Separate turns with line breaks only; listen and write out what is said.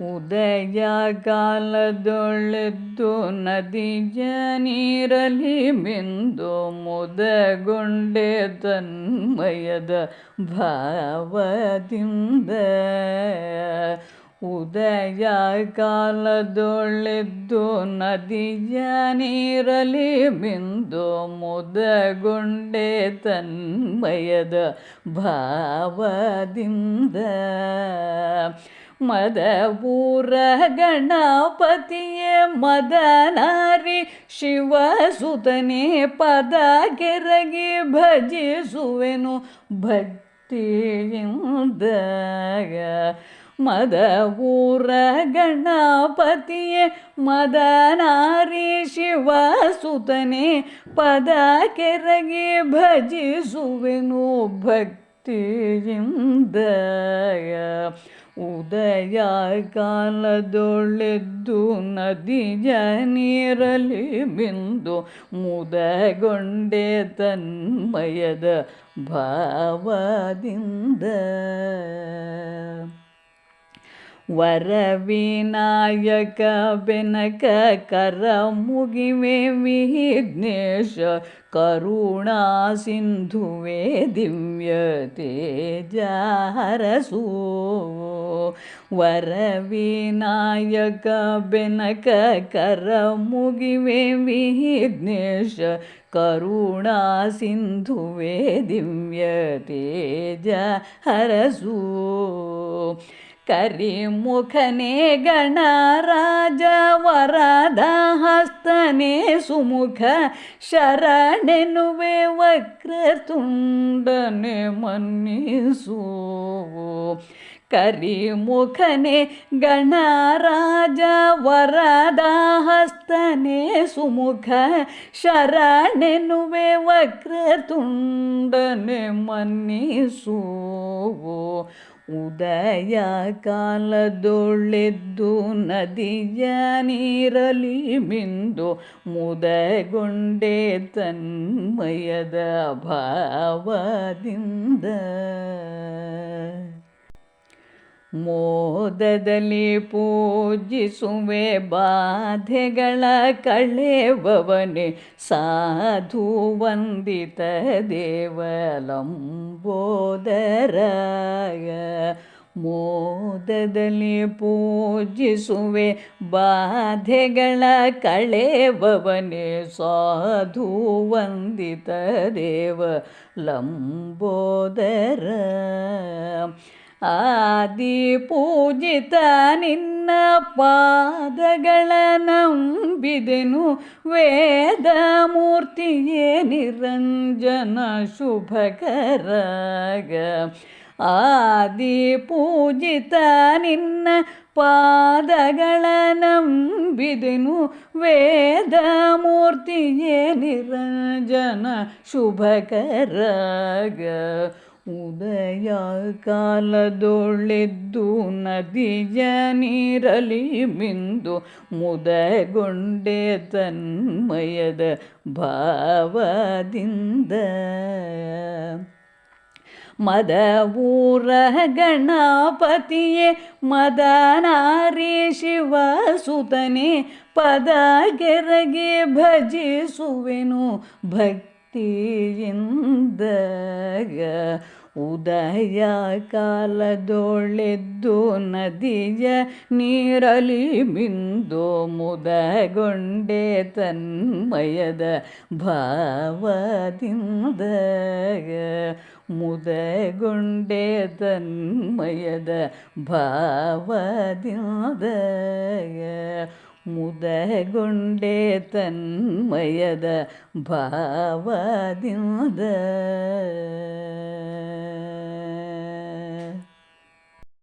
ಉದಯ ಕಾಲದೊಳೆದ್ದು ನದಿಯ ನೀರಲಿ ಬಿಂದು ಮುದಗೊಂಡೆ ತನ್ಮಯದ ಭಾವದಿಂದ. ಉದಯ ಕಾಲದೊಳೆದ್ದು ನದಿಯ ನೀರಲಿ ಬಿಂದು ಮುದಗೊಂಡೆ ತನ್ಮಯದ ಭಾವದಿಂದ. ಮದಪೂರ ಗಣಪತಿಯೇ ಮದನಾರಿ ಶಿವಸುತನೇ ಪದ ಕೆರಗಿ ಭಜಿಸುವೆನು ಭಕ್ತಿಯಿಂದ ಮದಪೂರ ಗಣಪತಿಯೇ ಮದನಾರಿ ಶಿವಸುತನೇ ಪದ ಕೆರಗಿ ಭಜಿಸುವೆನು ಭಕ್ತಿಯಿಂದ ಉದಯ ಕಾಲದೊಳೆದ್ದು ನದಿಯ ನೀರಲಿ ಬಿಂದು ಮುದಗೊಂಡೆ ತನ್ಮಯದ ಭಾವದಿಂದ. ವರವಿನಾಯಕ ಬೆನಕ ಕರ ಮುಗಿವೆ ವಿಘ್ನೇಶ ಕರುಣಾ ಸಿಂಧುವೆ ದಿವ್ಯ ತೇಜ ಹರಸು ವರವಿನಾಯಕ ಬೆನಕ ಕರ ಮುಗಿವೆ ವಿಘ್ನೇಶ ಕರುಣಾ ಸಿಂಧುವೆ ದಿವ್ಯ ತೇಜ ಹರಸು ಕರಿಮುಖನೇ ಗಣರಾಜ ವರದ ಹಸ್ತನೇ ಸುಮುಖ ಶರಣೆನುವೆ ವಕ್ರತುಂಡನೆ ಮನ್ನಿಸು. ಕರಿಮುಖನೇ ಗಣರಾಜ ವರದ ಹಸ್ತನೇ ಸುಮುಖ ಶರಣೆನುವೆ ವಕ್ರತುಂಡನೆ ಮನ್ನಿಸು. ಉದಯ ಕಾಲದೊಳೆದ್ದು ನದಿಯ ನೀರಲಿ ಮಿಂದು ಮುದಗೊಂಡೆ ತನ್ಮಯದ ಭಾವದಿಂದ. ಮೋದದಲ್ಲಿ ಪೂಜಿಸುವೆ ಬಾಧೆಗಳ ಕಳೆವವನೆ ಸಾಧು ವಂದಿತ ದೇವಲಂಬೋದರಾಯ. ಮೋದದಲ್ಲಿ ಪೂಜಿಸುವೆ ಬಾಧೆಗಳ ಕಳೆವವನೆ ಸಾಧು ವಂದಿತ ದೇವ ಲಂಬೋದರ ಆದಿ ಪೂಜಿತ ನಿನ್ನ ಪಾದಗಳ ನಂಬಿದೆನು ವೇದ ಮೂರ್ತಿಯೇ ನಿರಂಜನ ಶುಭಕರಾಗ ಆದಿ ಪೂಜಿತ ನಿನ್ನ ಪಾದಗಳ ನಂಬಿದೆನು ವೇದ ಮೂರ್ತಿಯೇ ನಿರಂಜನ ಶುಭಕರಾಗ ಉದಯ ಕಾಲದೊಳೆದ್ದು ನದಿಯ ನೀರಲಿ ಮಿಂದು ಮುದಗೊಂಡೆ ತನ್ಮಯದ ಭಾವದಿಂದ. ಮದ ಊರ ಗಣಪತಿಯೇ ಮದನಾರಿ ಶಿವಸುತನೇ ಪದ ಗೆರಗೆ ಭಜಿಸುವೆನು ಭಕ್ತಿಯಿಂದ ಉದಯ ಕಾಲದೊಳೆದ್ದು ನದಿಯ ನೀರಲಿ ಮಿಂದು ಮುದಗೊಂಡೆ ತನ್ಮಯದ ಭಾವದಿಂದ ಮುದಗೊಂಡೆ ತನ್ಮಯದ ಭಾವದಿಂದ ಮುದಗೊಂಡೆ ತನ್ಮಯದ ಭಾವದಿಂದ